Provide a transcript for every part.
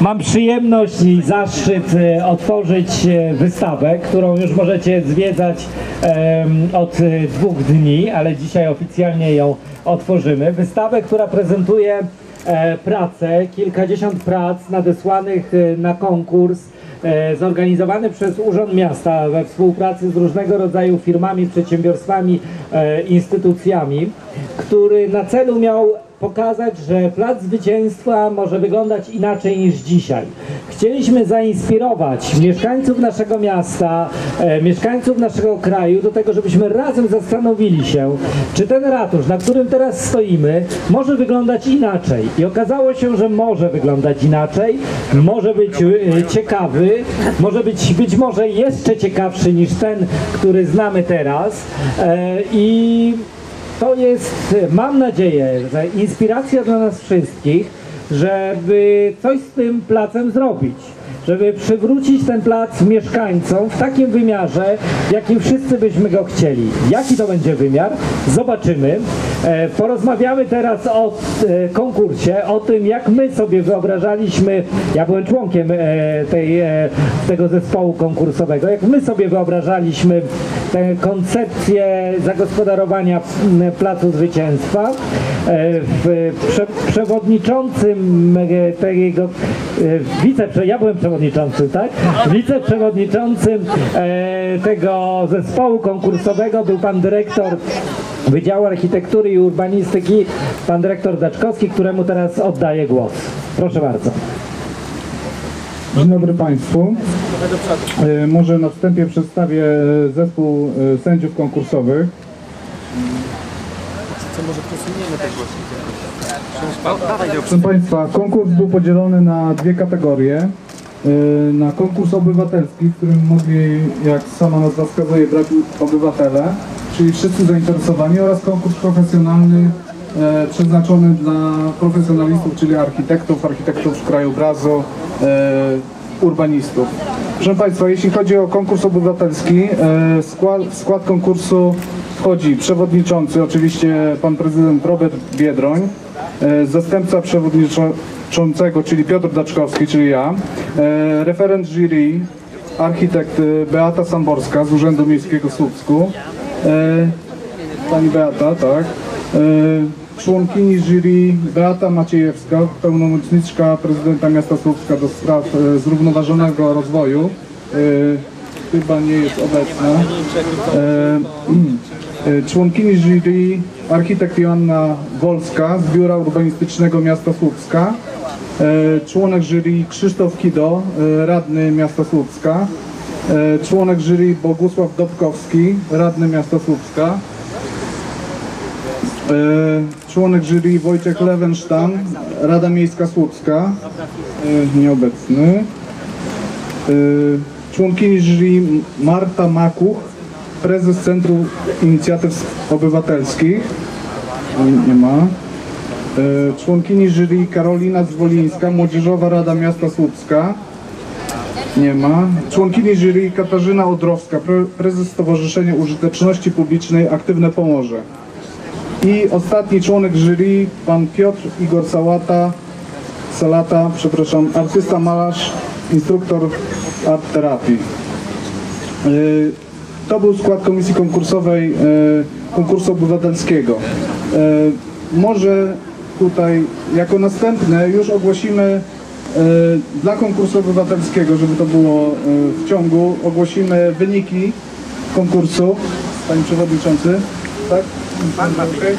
Mam przyjemność i zaszczyt e, otworzyć e, wystawę, którą już możecie zwiedzać od e, dwóch dni, ale dzisiaj oficjalnie ją otworzymy. Wystawę, która prezentuje e, pracę, kilkadziesiąt prac nadesłanych e, na konkurs e, zorganizowany przez Urząd Miasta we współpracy z różnego rodzaju firmami, przedsiębiorstwami, instytucjami, który na celu miał pokazać, że Plac Zwycięstwa może wyglądać inaczej niż dzisiaj. Chcieliśmy zainspirować mieszkańców naszego miasta, e, mieszkańców naszego kraju do tego, żebyśmy razem zastanowili się, czy ten ratusz, na którym teraz stoimy, może wyglądać inaczej. I okazało się, że może wyglądać inaczej, może być e, ciekawy, może być być może jeszcze ciekawszy niż ten, który znamy teraz. E, I to jest, mam nadzieję, że inspiracja dla nas wszystkich, żeby coś z tym placem zrobić. Żeby przywrócić ten plac mieszkańcom w takim wymiarze, jakim wszyscy byśmy go chcieli. Jaki to będzie wymiar? Zobaczymy. E, porozmawiamy teraz o e, konkursie, o tym, jak my sobie wyobrażaliśmy, ja byłem członkiem e, tej, tego zespołu konkursowego, jak my sobie wyobrażaliśmy tę koncepcję zagospodarowania Placu Zwycięstwa. E, prze, przewodniczącym tego, e, wiceprze, ja byłem przewodniczącym, tak? Wiceprzewodniczącym e, tego zespołu konkursowego był pan dyrektor Wydziału Architektury i Urbanistyki, pan dyrektor Daczkowski, któremu teraz oddaję głos. Proszę bardzo. Dzień dobry Państwu. E, Może na wstępie przedstawię zespół e, sędziów konkursowych. Proszę Państwa, konkurs był podzielony na dwie kategorie. E, Na konkurs obywatelski, w którym mogli, jak sama nazwa wskazuje, brać obywatele, czyli wszyscy zainteresowani oraz konkurs profesjonalny e, przeznaczony dla profesjonalistów, czyli architektów, architektów krajobrazu, e, urbanistów. Proszę Państwa, jeśli chodzi o konkurs obywatelski, e, skład, w skład konkursu wchodzi przewodniczący, oczywiście pan prezydent Robert Biedroń, e, zastępca przewodniczącego, czyli Piotr Daczkowski, czyli ja, e, referent jury, architekt e, Beata Samborska z Urzędu Miejskiego w Słupsku, e, pani Beata, tak, e, członkini jury Beata Maciejewska, pełnomocniczka prezydenta miasta Słupska do spraw e, zrównoważonego rozwoju, e, chyba nie jest obecna. E, członkini jury architekt Joanna Wolska z Biura Urbanistycznego Miasta Słupska, członek jury Krzysztof Kido, radny miasta Słupska, członek jury Bogusław Dobkowski, radny miasta Słupska, członek jury Wojciech Lewensztan, Rada Miejska Słupska, e, nieobecny. E, członkini jury Marta Makuch, prezes Centrum Inicjatyw Obywatelskich, nie, ma. E, członkini jury Karolina Zwolińska, Młodzieżowa Rada Miasta Słupska, nie ma. Członkini jury Katarzyna Odrowska, pre- prezes Stowarzyszenia Użyteczności Publicznej Aktywne Pomorze. I ostatni członek jury, pan Piotr Igor Sałata, Salata, przepraszam, artysta, malarz, instruktor art terapii. Y, To był skład komisji konkursowej y, konkursu obywatelskiego. Y, Może tutaj jako następne już ogłosimy dla konkursu obywatelskiego, żeby to było w ciągu, ogłosimy wyniki konkursu. Panie Przewodniczący, tak? Pan ma Okej,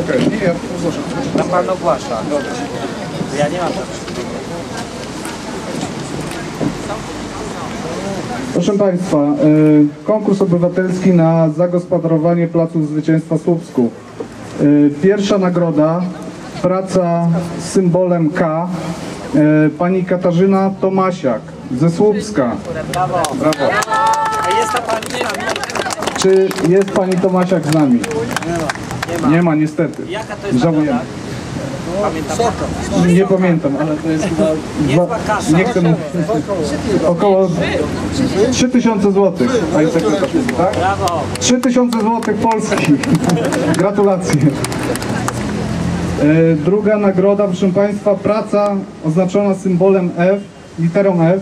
okej, nie, ja. Tam pan ogłasza. Ja nie mam. Proszę Państwa, y, konkurs obywatelski na zagospodarowanie Placu Zwycięstwa w Słupsku. Y, Pierwsza nagroda, praca z symbolem K, y, pani Katarzyna Tomasiak ze Słupska. Brawo. Brawo. A jest ta pani? Czy jest pani Tomasiak z nami? Nie ma. Nie ma, niestety. Jaka to jest Żałujemy. Pamiętam. Nie pamiętam, ale to jest chyba... Niezła. Nie chcę mówić. Około 3000 zł. Sekretarzu, tak? Brawo. 3000 zł Polski. Gratulacje. E, Druga nagroda, proszę Państwa, praca oznaczona symbolem F, literą F.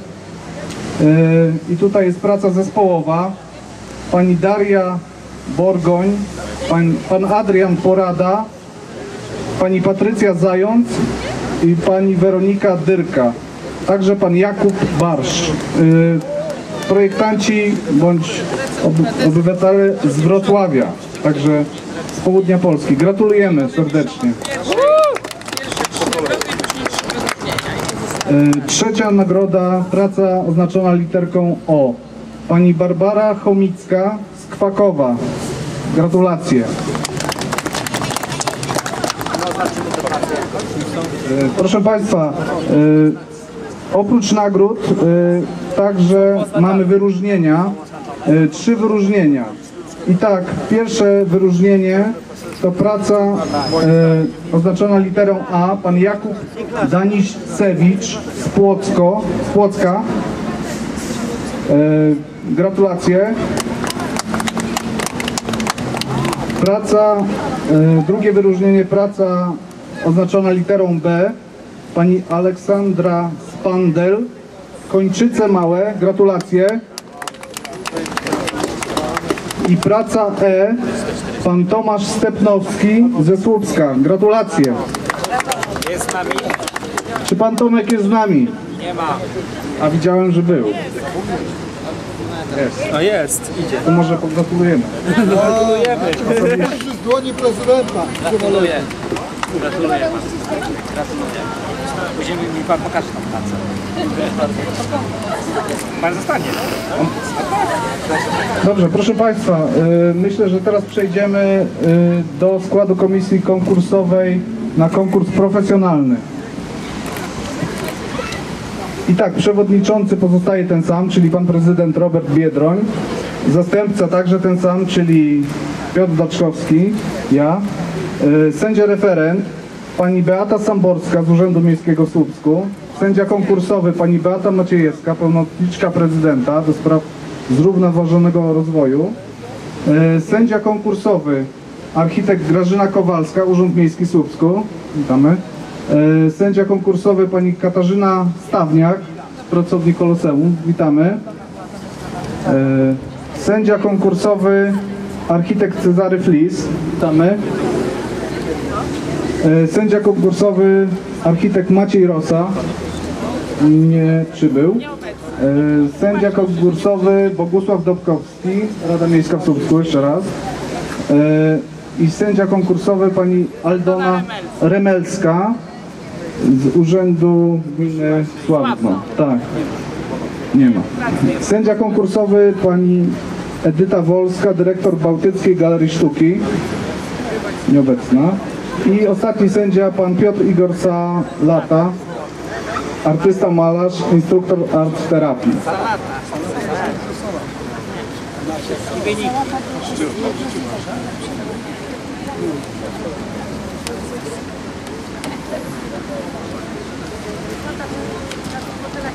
E, I tutaj jest praca zespołowa. Pani Daria Borgoń, pan, pan Adrian Porada, pani Patrycja Zając i pani Weronika Dyrka. Także pan Jakub Barsz. Y, Projektanci bądź ob- obywatele z Wrocławia, także z południa Polski. Gratulujemy serdecznie. Y, Trzecia nagroda, praca oznaczona literką O. Pani Barbara Chomicka z Kwakowa. Gratulacje. E, Proszę Państwa, e, oprócz nagród e, także mamy wyróżnienia, trzy wyróżnienia. I tak, pierwsze wyróżnienie to praca e, oznaczona literą A, pan Jakub Daniszewicz z, Płocko, z Płocka. E, Gratulacje. Praca, e, drugie wyróżnienie, praca oznaczona literą B, pani Aleksandra Spandel, Kończyce Małe, gratulacje. I praca E, pan Tomasz Stepnowski ze Słupska, gratulacje. Jest z nami? Czy pan Tomek jest z nami? Nie ma. A widziałem, że był. No jest, idzie. To może pogratulujemy. Gratulujemy. z dłoni prezydenta. Gratuluję. Gratuluję. Gratuluję. Później mi pan pokaże tą pracę. Pan zostanie. Dobrze, proszę Państwa, y, myślę, że teraz przejdziemy y, do składu komisji konkursowej na konkurs profesjonalny. I tak, przewodniczący pozostaje ten sam, czyli pan prezydent Robert Biedroń. Zastępca także ten sam, czyli Piotr Daczkowski, ja. Y, Sędzia referent, pani Beata Samborska z Urzędu Miejskiego w Słupsku. Sędzia konkursowy, pani Beata Maciejewska, pełnomocniczka prezydenta do spraw zrównoważonego rozwoju. Y, Sędzia konkursowy, architekt Grażyna Kowalska, Urząd Miejski w Słupsku. Witamy. E, Sędzia konkursowy pani Katarzyna Stawniak, pracownik Koloseum. Witamy. E, Sędzia konkursowy architekt Cezary Flis. Witamy. E, Sędzia konkursowy architekt Maciej Rosa. Nie przybył. Sędzia konkursowy Bogusław Dobkowski, Rada Miejska w Słupsku, jeszcze raz. I sędzia konkursowy pani Aldona Remelska z Urzędu Gminy Sławno. Tak. Nie ma. Sędzia konkursowy pani Edyta Wolska, dyrektor Bałtyckiej Galerii Sztuki. Nieobecna. I ostatni sędzia pan Piotr Igorca Lata, artysta malarz, instruktor art terapii.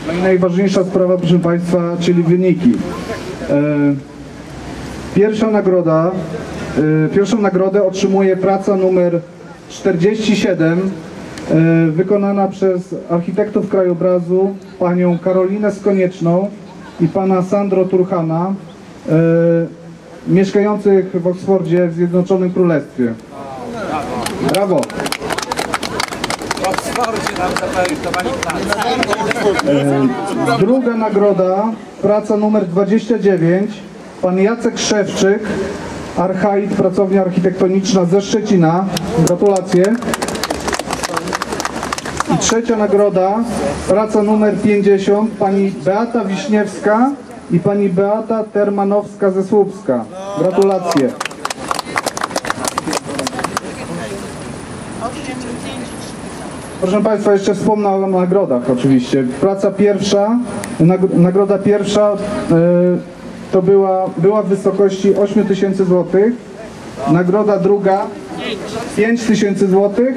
No i najważniejsza sprawa, proszę Państwa, czyli wyniki. E, Pierwsza nagroda, e, pierwszą nagrodę otrzymuje praca numer 47, e, wykonana przez architektów krajobrazu, panią Karolinę Skonieczną i pana Sandro Turchana, mieszkających w Oksfordzie w Zjednoczonym Królestwie. Brawo! W Oksfordzie nam zaprojektowali pracę. Druga nagroda, praca numer 29, pan Jacek Szewczyk, Archait, pracownia architektoniczna ze Szczecina. Gratulacje. I trzecia nagroda, praca numer 50, pani Beata Wiśniewska i pani Beata Termanowska ze Słupska. Gratulacje. Proszę Państwa, jeszcze wspomnę o nagrodach oczywiście. Praca pierwsza, nag- nagroda pierwsza e, to była, była w wysokości 8 tysięcy złotych. Nagroda druga 5 tysięcy złotych.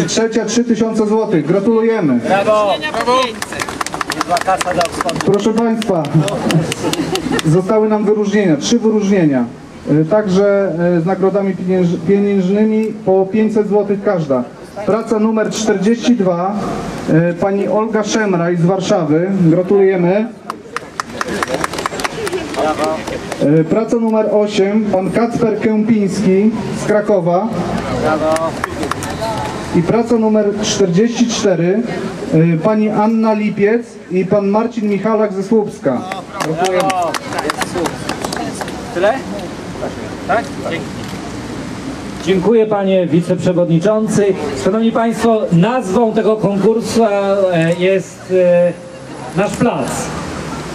I trzecia 3000 zł. Gratulujemy. Brawo! Proszę Państwa, zostały nam wyróżnienia, trzy wyróżnienia. E, Także e, z nagrodami pienięż- pieniężnymi po 500 zł każda. Praca numer 42, e, pani Olga Szemraj z Warszawy. Gratulujemy. E, Praca numer 8, pan Kacper Kępiński z Krakowa. I praca numer 44, y, pani Anna Lipiec i pan Marcin Michalak ze Słupska. Brawo! Tyle? Tak? Dzięki. Dziękuję panie wiceprzewodniczący. Szanowni państwo, nazwą tego konkursu e, jest e, nasz plac.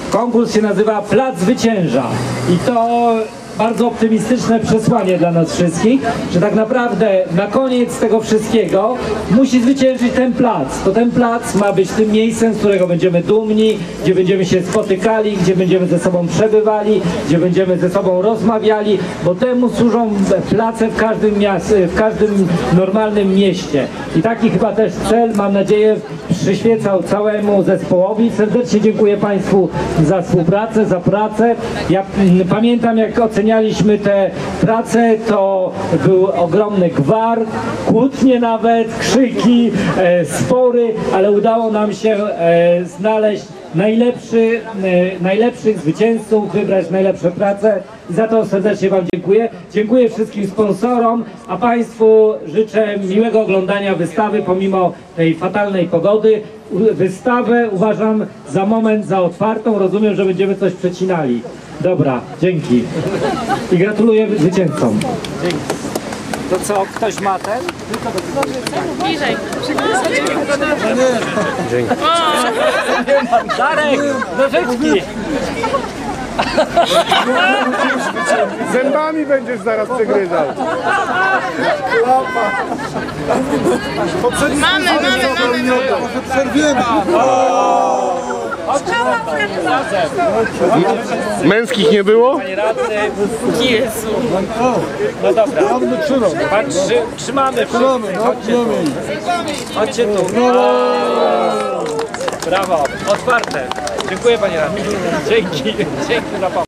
Konkurs się nazywa Plac Zwycięża i to bardzo optymistyczne przesłanie dla nas wszystkich, że tak naprawdę na koniec tego wszystkiego musi zwyciężyć ten plac. To ten plac ma być tym miejscem, z którego będziemy dumni, gdzie będziemy się spotykali, gdzie będziemy ze sobą przebywali, gdzie będziemy ze sobą rozmawiali, bo temu służą place w każdym, miast- w każdym normalnym mieście. I taki chyba też cel, mam nadzieję, przyświecał całemu zespołowi. Serdecznie dziękuję Państwu za współpracę, za pracę. Ja mm, pamiętam, jak ocenialiśmy te prace, to był ogromny gwar, kłótnie nawet, krzyki, e, spory, ale udało nam się e, znaleźć najlepszy, e, najlepszych zwycięzców, wybrać najlepsze prace. Za to serdecznie Wam dziękuję. Dziękuję wszystkim sponsorom, a Państwu życzę miłego oglądania wystawy pomimo tej fatalnej pogody. Wystawę uważam za moment za otwartą. Rozumiem, że będziemy coś przecinali. Dobra, dzięki. I gratuluję zwycięzcom. To co, ktoś ma ten? Bliżej. Darek! Nożyczki! Zębami będziesz zaraz przegryzał. Mamy, mamy, mamy. Może przerwiemy. Męskich nie było? Panie radny. Jezu. No dobra. Pan trzy, trzymamy Trzymamy, wszyscy. no, Chodźcie tu. Chodźcie tu. Brawo. Otwarte. Dziękuję panie radny. Dzięki. Dzięki za pomoc.